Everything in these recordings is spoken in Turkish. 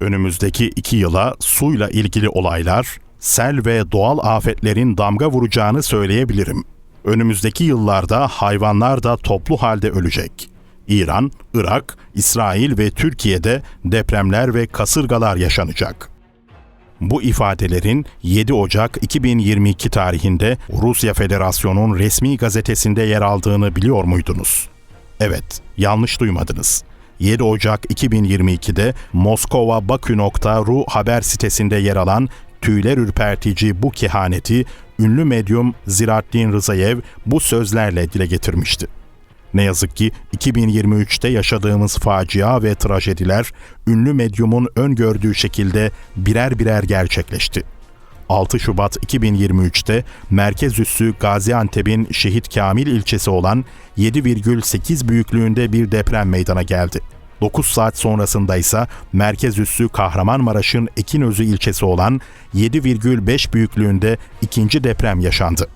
Önümüzdeki iki yıla suyla ilgili olaylar, sel ve doğal afetlerin damga vuracağını söyleyebilirim. Önümüzdeki yıllarda hayvanlar da toplu halde ölecek. İran, Irak, İsrail ve Türkiye'de depremler ve kasırgalar yaşanacak. Bu ifadelerin 7 Ocak 2022 tarihinde Rusya Federasyonu'nun resmi gazetesinde yer aldığını biliyor muydunuz? Evet, yanlış duymadınız. 7 Ocak 2022'de Moskova-Bakü.ru haber sitesinde yer alan tüyler ürpertici bu kehaneti ünlü medyum Ziraddin Rızayev bu sözlerle dile getirmişti. Ne yazık ki 2023'te yaşadığımız facia ve trajediler ünlü medyumun öngördüğü şekilde birer birer gerçekleşti. 6 Şubat 2023'te merkez üssü Gaziantep'in Şehit Kamil ilçesi olan 7,8 büyüklüğünde bir deprem meydana geldi. 9 saat sonrasında ise merkez üssü Kahramanmaraş'ın Ekinözü ilçesi olan 7,5 büyüklüğünde ikinci deprem yaşandı.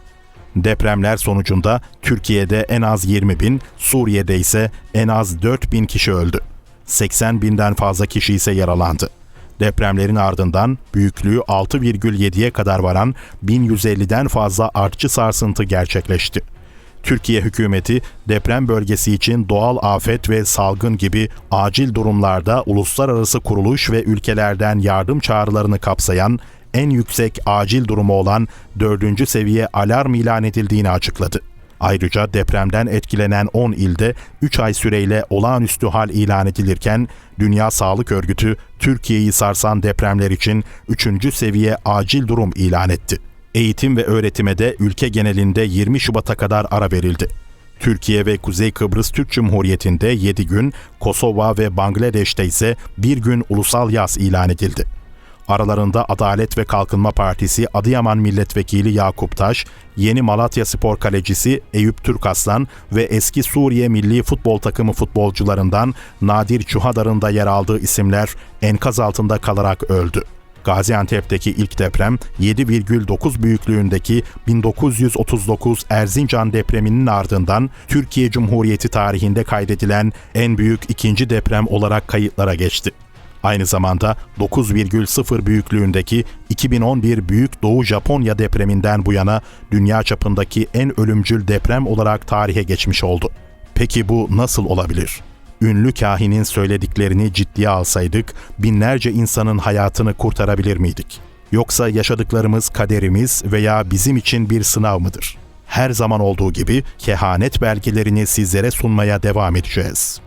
Depremler sonucunda Türkiye'de en az 20 bin, Suriye'de ise en az 4 bin kişi öldü. 80 binden fazla kişi ise yaralandı. Depremlerin ardından büyüklüğü 6,7'ye kadar varan 1150'den fazla artçı sarsıntı gerçekleşti. Türkiye hükümeti deprem bölgesi için doğal afet ve salgın gibi acil durumlarda uluslararası kuruluş ve ülkelerden yardım çağrılarını kapsayan en yüksek acil durumu olan 4. seviye alarm ilan edildiğini açıkladı. Ayrıca depremden etkilenen 10 ilde 3 ay süreyle olağanüstü hal ilan edilirken Dünya Sağlık Örgütü Türkiye'yi sarsan depremler için 3. seviye acil durum ilan etti. Eğitim ve öğretime de ülke genelinde 20 Şubat'a kadar ara verildi. Türkiye ve Kuzey Kıbrıs Türk Cumhuriyeti'nde 7 gün, Kosova ve Bangladeş'te ise bir gün ulusal yaz ilan edildi. Aralarında Adalet ve Kalkınma Partisi Adıyaman Milletvekili Yakup Taş, yeni Malatya Spor kalecisi Eyüp Türkaslan ve eski Suriye Milli Futbol Takımı futbolcularından Nadir Çuhadar'ın da yer aldığı isimler enkaz altında kalarak öldü. Gaziantep'teki ilk deprem 7,9 büyüklüğündeki 1939 Erzincan depreminin ardından Türkiye Cumhuriyeti tarihinde kaydedilen en büyük ikinci deprem olarak kayıtlara geçti. Aynı zamanda 9,0 büyüklüğündeki 2011 Büyük Doğu Japonya depreminden bu yana dünya çapındaki en ölümcül deprem olarak tarihe geçmiş oldu. Peki bu nasıl olabilir? Ünlü kahinin söylediklerini ciddiye alsaydık binlerce insanın hayatını kurtarabilir miydik? Yoksa yaşadıklarımız kaderimiz veya bizim için bir sınav mıdır? Her zaman olduğu gibi kehanet belgelerini sizlere sunmaya devam edeceğiz.